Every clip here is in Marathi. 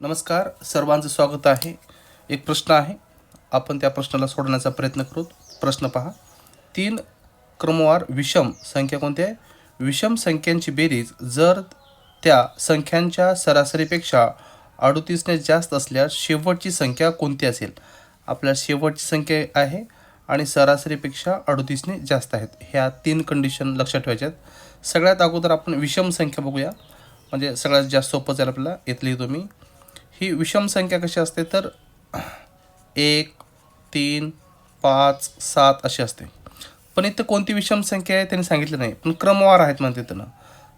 नमस्कार सर्वांचं स्वागत आहे. एक प्रश्न आहे. आपण त्या प्रश्नाला सोडवण्याचा प्रयत्न करू. प्रश्न पहा. तीन क्रमवार विषम संख्या कोणत्या आहे? विषम संख्यांची बेरीज जर त्या संख्यांच्या सरासरीपेक्षा अडुतीसने जास्त असल्यास शेवटची संख्या कोणती असेल? आपल्या शेवटची संख्या आहे आणि सरासरीपेक्षा अडुतीसने जास्त आहेत. ह्या तीन कंडिशन लक्षात ठेवायच्या आहेत सगळ्यात अगोदर आपण विषम संख्या बघूया. म्हणजे सगळ्यात जास्त सोपं जाईल आपल्याला. येतली तुम्ही ही विषम संख्या कशी असते तर एक तीन पाच सात अशी असते. पण इथं कोणती विषम संख्या आहे त्यांनी सांगितलं नाही. पण क्रमवार आहेत म्हणते त्यांना.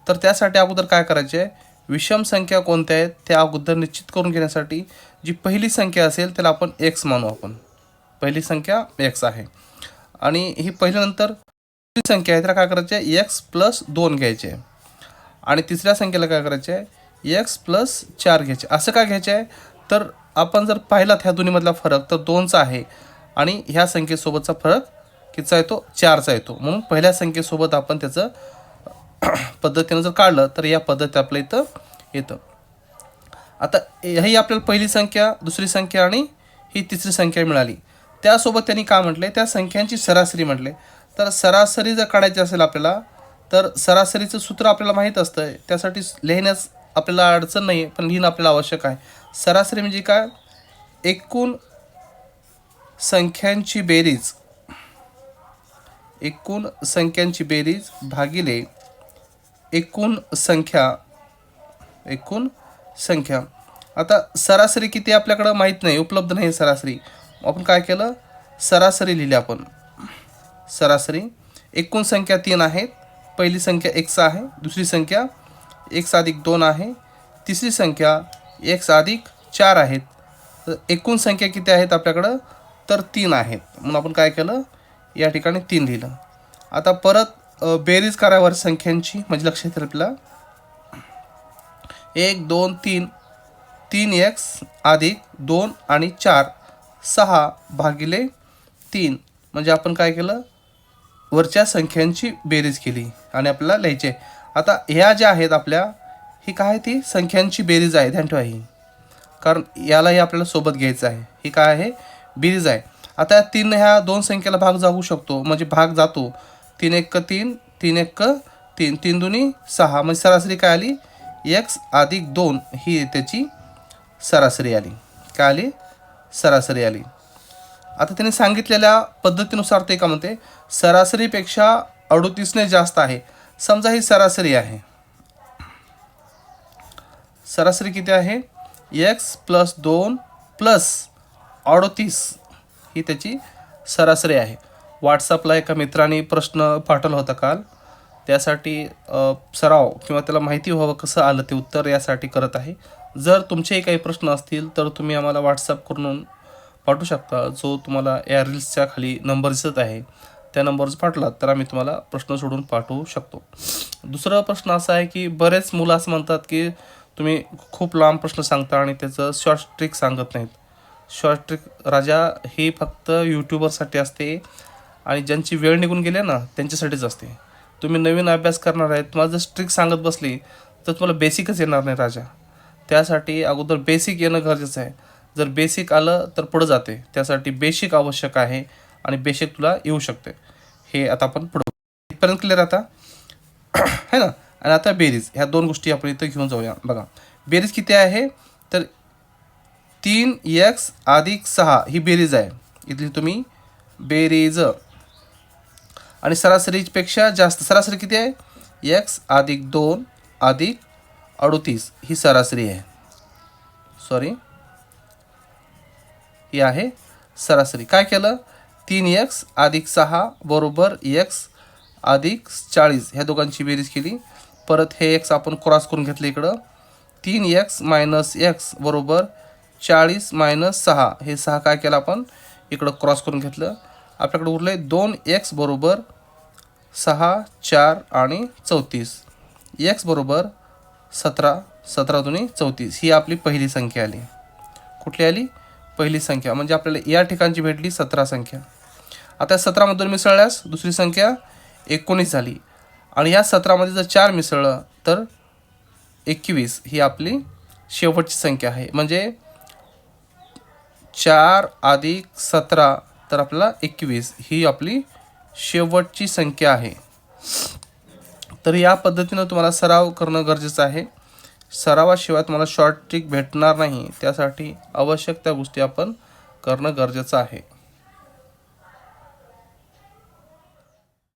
तर त्यासाठी अगोदर काय करायचे आहे? विषम संख्या कोणत्या आहेत त्या अगोदर निश्चित करून घेण्यासाठी जी पहिली संख्या असेल त्याला आपण एक्स मानू आपण. पहिली संख्या एक्स आहे. आणि ही पहिल्यानंतर दुसरी संख्या आहे त्याला काय करायचे आहे? एक्स प्लस दोन घ्यायचे आहे. आणि तिसऱ्या संख्येला काय करायचे आहे? एक्स प्लस चार घ्यायचे. असं का घ्यायचे? आहे तर आपण जर पाहिलात ह्या दोन्हीमधला फरक तर दोनचा आहे आणि ह्या संख्येसोबतचा फरक कितीचा येतो? चारचा येतो. म्हणून पहिल्या संख्येसोबत आपण त्याचं पद्धतीनं जर काढलं तर या पद्धती आपल्या इथं येतं. आता ही आपल्याला पहिली संख्या दुसरी संख्या आणि ही तिसरी संख्या मिळाली. त्यासोबत त्यांनी काय म्हटले? त्या संख्यांची सरासरी म्हटले. तर सरासरी जर काढायची असेल आपल्याला तर सरासरीचं सूत्र आपल्याला माहीत असतं. त्यासाठी लिहिण्यास आपल्याला अडचण नाही पण लिहिणं आपल्याला आवश्यक आहे. सरासरी म्हणजे काय? एकूण संख्यांची बेरीज एकूण संख्यांची बेरीज भागिले एकूण संख्या एकूण संख्या. आता सरासरी किती आपल्याकडं माहीत नाही उपलब्ध नाही सरासरी. आपण काय केलं? सरासरी लिहिली आपण. सरासरी एकूण संख्या तीन आहेत पहिली संख्या एक्स आहे दुसरी संख्या एक्स अधिक दोन आहे. तिसरी संख्या एक्स अधिक चार आहेत. तर एकूण संख्या किती आहेत आपल्याकडं? तर तीन आहेत. म्हणून आपण काय केलं? या ठिकाणी तीन लिहिलं आता परत बेरीज करावर संख्यांची म्हणजे लक्षात येईल आपल्याला एक दोन तीन. तीन एक्स अधिक दोन आणि चार. सहा भागिले तीन. म्हणजे आपण काय केलं? वरच्या संख्यांची बेरीज केली आणि आपल्याला लिहायचे आहे. आता ह्या ज्या आहेत आपल्या ही काय आहे ती? संख्यांची बेरीज आहे. ध्यान ठेवा ही. कारण यालाही आपल्याला सोबत घ्यायचं आहे. ही काय आहे? बेरीज आहे. आता या तीन ह्या दोन संख्येला भाग जाऊ शकतो. म्हणजे भाग जातो. तीन एक तीन तीन एक तीन. तीन दोन्ही सहा. म्हणजे सरासरी काय आली? एक्स अधिक दोन ही त्याची सरासरी आली. काय आली? सरासरी आली. आता त्यांनी सांगितलेल्या पद्धतीनुसार ते का म्हणते? सरासरीपेक्षा अडोतीसने जास्त आहे. समजा ही सरासरी आहे. सरासरी किती आहे? एक्स प्लस दोन प्लस अडोतीस. ही त्याची सरासरी आहे. व्हॉट्सअपला एका मित्राने प्रश्न पाठवला होता काल. त्यासाठी सराव किंवा त्याला माहिती व्हावं कसं आलं ते उत्तर यासाठी करत आहे. जर तुमचेही काही प्रश्न असतील तर तुम्ही आम्हाला व्हॉट्सअप करून पाठवू शकता. जो तुम्हाला या रील्सच्या खाली नंबर दिसत आहे. त्या नंबरवर पाठवलात तर आम्ही तुम्हाला प्रश्न सोडून पाठवू शकतो. दुसरा प्रश्न असा आहे की बरेच मुलं असं म्हणतात की तुम्ही खूप लांब प्रश्न सांगता आणि त्याचं शॉर्ट ट्रिक सांगत नाहीत. शॉर्ट ट्रिक राजा ही फक्त यूट्यूबरसाठी असते आणि ज्यांची वेळ निघून गेली ना त्यांच्यासाठीच असते. तुम्ही नवीन अभ्यास करणार आहे तुम्हाला जर ट्रिक सांगत बसली तर तुम्हाला बेसिकच येणार नाही राजा. त्यासाठी अगोदर बेसिक येणं गरजेचं आहे. जर बेसिक आलं तर पुढं जाते. त्यासाठी बेसिक आवश्यक आहे. आणि बेशक तुला येऊ शकते. हे आता आपण पुढं इथपर्यंत क्लिअर आता? है ना? आणि आता बेरीज. ह्या दोन गोष्टी आपण इथं घेऊन जाऊया. बघा. बेरीज किती आहे? तर तीन एक्स अधिक सहा ही बेरीज आहे. इथली तुम्ही बेरीज. आणि सरासरीपेक्षा जास्त सरासरी किती आहे? एक्स अधिक दोन अधिक अडोतीस ही सरासरी आहे. सॉरी ही आहे सरासरी. काय केलं? तीन एक्स अधिक सहा बरोबर एक्स अधिक चाळीस. ह्या दोघांची बेरीज केली. परत हे एक्स आपण क्रॉस करून घेतलं इकडं. तीन एक्स मायनस एक्स बरोबर चाळीस मायनस सहा. हे सहा काय केलं आपण? इकडं क्रॉस करून घेतलं. आपल्याकडे आहे दोन एक्स बरोबर सहा चार आणि चौतीस. एक्स बरोबर सतरा सतरा दोन्ही चौतीस. ही आपली पहिली संख्या आली. कुठली आली? पहिली संख्या. म्हणजे आपल्याला या ठिकाणची भेटली सतरा संख्या. आता सतरामधून मिसळल्यास दुसरी संख्या एकोणीस झाली. आणि या सतरामध्ये जर चार मिसळलं तर एकवीस ही आपली शेवटची संख्या आहे. म्हणजे चार अधिक सतरा तर आपल्याला एकवीस ही आपली शेवटची संख्या आहे. तर या पद्धतीनं तुम्हाला सराव करणं गरजेचं आहे. सरावाशिवाय तुम्हाला शॉर्ट ट्रिक भेटणार नाही. त्यासाठी आवश्यक त्या गोष्टी आपण करणं गरजेचं आहे.